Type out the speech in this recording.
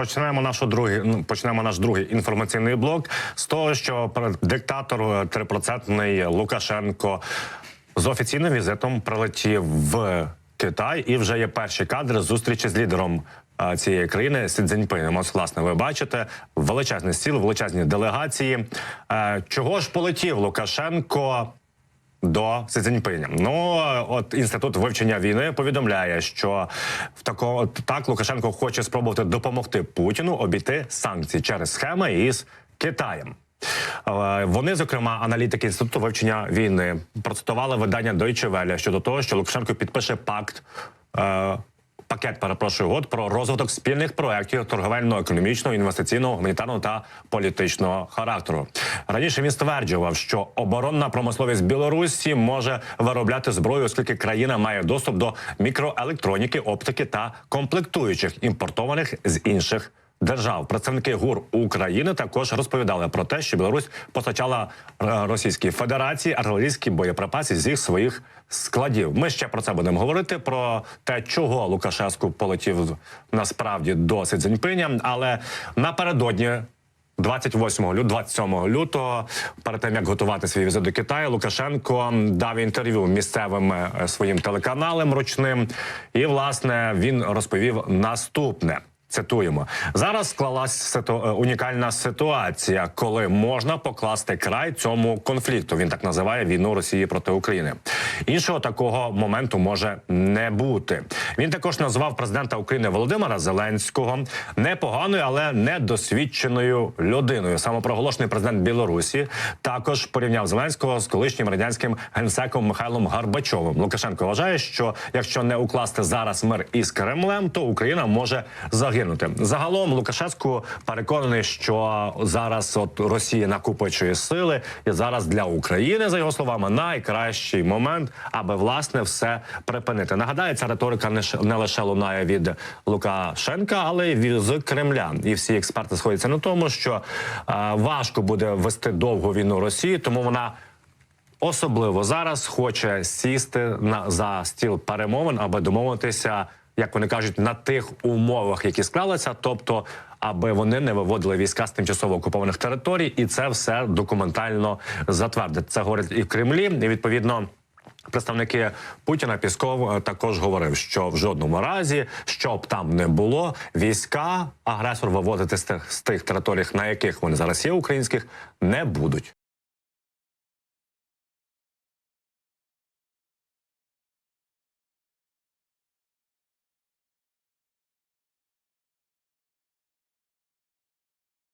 Почнемо нашу другий, ну, почнемо наш другий інформаційний блок з того, що диктатор трипроцентний Лукашенко з офіційним візитом прилетів в Китай, і вже є перші кадри зустрічі з лідером цієї країни Сі Цзіньпинем. Ось, власне, ви бачите величезний стіл, величезні делегації. Е, Чого ж полетів Лукашенко? До Си Цзіньпиня. Ну от інститут вивчення війни повідомляє, що в такого так Лукашенко хоче спробувати допомогти Путіну обійти санкції через схеми із Китаєм. Е, Вони, зокрема, аналітики інституту вивчення війни, процитували видання Deutsche Welle щодо того, що Лукашенко підпише пакт. Пакет перепрошую угод про розвиток спільних проєктів торговельно-економічного, інвестиційного, гуманітарного та політичного характеру. Раніше він стверджував, що оборонна промисловість Білорусі може виробляти зброю, оскільки країна має доступ до мікроелектроніки, оптики та комплектуючих імпортованих з інших. Держав представники ГУР України також розповідали про те, що Білорусь постачала е, Російській Федерації артилерійські боєприпаси зі своїх складів. Ми ще про це будемо говорити. Про те, чого Лукашеску полетів насправді до Си Цзіньпиня. Але напередодні 28 лютого, 27 лютого, перед тим як готувати свій візит до Китаю, Лукашенко дав інтерв'ю місцевим е, своїм телеканалам ручним, і власне він розповів наступне. Цитуємо зараз склалась ситу- е, унікальна ситуація, коли можна покласти край цьому конфлікту. Він так називає війну Росії проти України. Іншого такого моменту може не бути. Він також назвав президента України Володимира Зеленського непоганою, але недосвідченою людиною. Самопроголошений президент Білорусі також порівняв Зеленського з колишнім радянським генсеком Михайлом Гарбачовим. Лукашенко вважає, що якщо не укласти зараз мир із Кремлем, то Україна може загинути. Загалом Лукашенко переконаний, що зараз от Росія накопичує сили, і зараз для України, за його словами, найкращий момент, аби власне все припинити. Нагадаю, ця риторика не лише лунає від Лукашенка, але й з Кремля. І всі експерти сходяться на тому, що е, важко буде вести довгу війну Росії, тому вона. Особливо зараз хоче сісти на за стіл перемовин, аби домовитися, як вони кажуть, на тих умовах, які склалися, тобто, аби вони не виводили війська з тимчасово окупованих територій, і це все документально затвердить. Це говорять і в Кремлі, і відповідно. Представники Путіна Пісков е, також говорив, що в жодному разі, що б там не було, війська агресор виводити з тих, з тих територій, на яких вони зараз є українських, не будуть.